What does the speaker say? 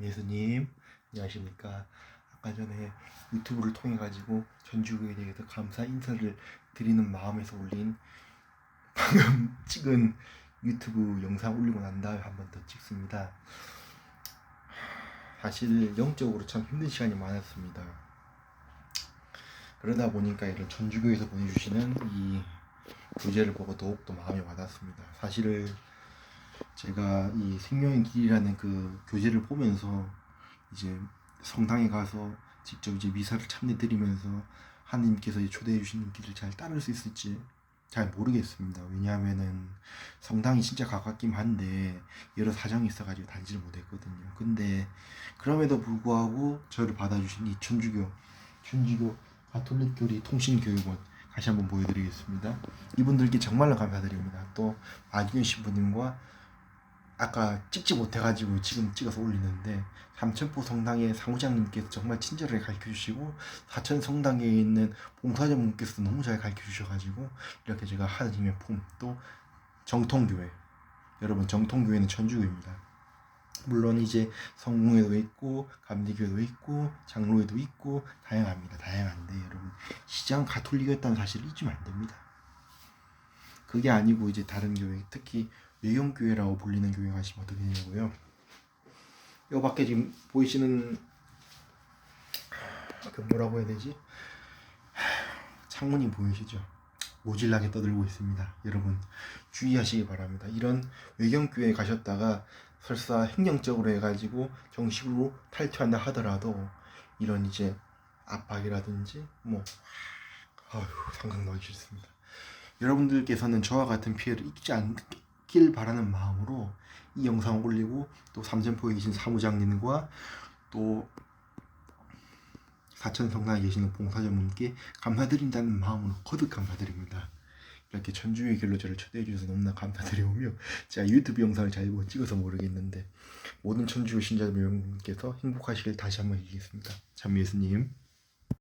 김예수님 안녕하십니까? 아까 전에 유튜브를 통해 가지고 전주교에 대해서 감사 인사를 드리는 마음에서 올린 방금 찍은 유튜브 영상 올리고 난 다음에 한 번 더 찍습니다. 사실 영적으로 참 힘든 시간이 많았습니다. 그러다 보니까 이런 전주교에서 보내주시는 이 교재를 보고 더욱더 마음이 와닿습니다. 사실은 제가 이 생명의 길이라는 그 교재를 보면서 이제 성당에 가서 직접 이제 미사를 참여드리면서 하나님께서 이제 초대해 주시는 길을 잘 따를 수 있을지 잘 모르겠습니다. 왜냐하면은 성당이 진짜 가깝긴 한데 여러 사정이 있어가지고 다니지를 못했거든요. 근데 그럼에도 불구하고 저를 받아주신 이 천주교 천주교 가톨릭 교리 통신교육원 다시 한번 보여드리겠습니다. 이분들께 정말로 감사드립니다. 또 마기윤 신부님과 아까 찍지 못해가지고 지금 찍어서 올리는데 삼천포 성당의 사무장님께서 정말 친절하게 가르쳐 주시고 사천 성당에 있는 봉사자분께서도 너무 잘 가르쳐 주셔가지고 이렇게 제가 하나님의 품 또 정통교회 여러분 정통교회는 천주교입니다. 물론 이제 성공회도 있고 감리교회도 있고 장로회도 있고 다양합니다. 다양한데 여러분 시장 가톨릭이었다는 사실을 잊으면 안 됩니다. 그게 아니고 이제 다른 교회 특히 외경교회라고 불리는 교회 가시면 어떻게 되냐고요. 요 밖에 지금 보이시는 그 뭐라고 해야 되지? 창문이 보이시죠? 모질라게 떠들고 있습니다. 여러분 주의하시기 바랍니다. 이런 외경교회에 가셨다가 설사 행정적으로 해가지고 정식으로 탈퇴한다 하더라도 이런 이제 압박이라든지 뭐 아휴 상상나기 싫습니다. 여러분들께서는 저와 같은 피해를 입지 않 길 바라는 마음으로 이 영상을 올리고 또 삼천포에 계신 사무장님과 또 사천 성당에 계시는 봉사자분께 감사드린다는 마음으로 거듭 감사드립니다. 이렇게 천주의 길로 저를 초대해 주셔서 너무나 감사드리오며 제가 유튜브 영상을 잘 못 찍어서 모르겠는데 모든 천주교 신자분께서 행복하시길 다시 한번 얘기했습니다. 참 예수님.